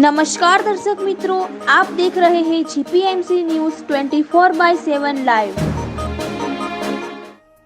નમસ્કાર દર્શક મિત્રો આપ દેખ રહે હે જીપીએમસી ન્યૂઝ 24 બાય 7 લાઈવ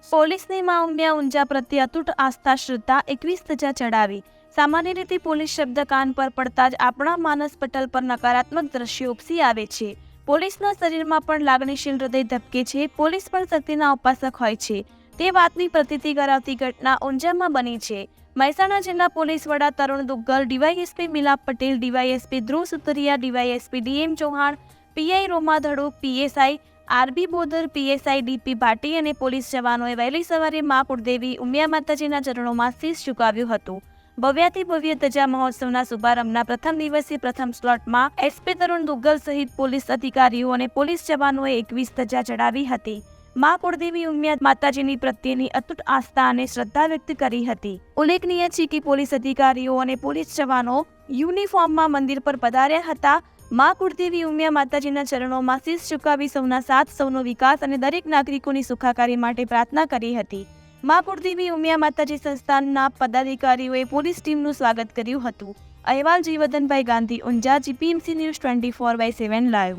પોલીસની માં ઉમિયા ઊંઝા પ્રત્યે અતૂટ આસ્થા શ્રદ્ધા એકવીસ ધજા ચડાવી. સામાન્ય રીતે પોલીસ શબ્દ કાન પર પડતા જ આપણા માનસ પટલ પર નકારાત્મક દ્રશ્યો ઉપસી આવે છે. પોલીસના શરીરમાં પણ લાગણીશીલ હૃદય ધબકે છે, પોલીસ પણ શક્તિના ઉપાસક હોય છે. તે વાતની પ્રતીતિ કરાવતી ઘટના ઊંઝામાં બની છે. મહેસાણા જિલ્લા પોલીસ વડા Tarun Duggal, DYSP Milap Patel, DYSP Dhruv Sutariya, DYSP DM Chauhan, PI Roma Dhaduk, PSI RB Bodar, PSI DP Bhati અને પોલીસ જવાનોએ વહેલી સવારે મા કુળદેવી ઉમિયા માતાજીના ચરણોમાં શીશ ઝુકાવ્યું હતું. ભવ્યાથી ભવ્ય ધજા મહોત્સવના શુભારંભના પ્રથમ દિવસે પ્રથમ સ્લોટમાં એસપી તરુણ દુગ્ગલ સહિત પોલીસ અધિકારીઓ અને પોલીસ જવાનોએ એકવીસ ધજા ચડાવી હતી. મા કુળદેવી ઉમિયા માતાજીની પ્રત્યેની અતૂટ આસ્થા અને શ્રદ્ધા વ્યક્ત કરી હતી. ઉલ્લેખનીય છે કે પોલીસ અધિકારીઓ અને પોલીસ જવાનો યુનિફોર્મમાં મંદિર પર પધાર્યા હતા. મા કુળદેવી ઉમિયા માતાજીના ચરણોમાં શીશ ચુકાવી સૌના સાથ, સૌનો વિકાસ અને દરેક નાગરિકોની સુખાકારી માટે પ્રાર્થના કરી હતી. મા કુળદેવી ઉમિયા માતાજી સંસ્થાનના પદાધિકારીઓએ પોલીસ ટીમનું સ્વાગત કર્યું હતું. અહેવાલ Jivdanbhai Gandhi, Unjha, GPMC news twenty four by seven live!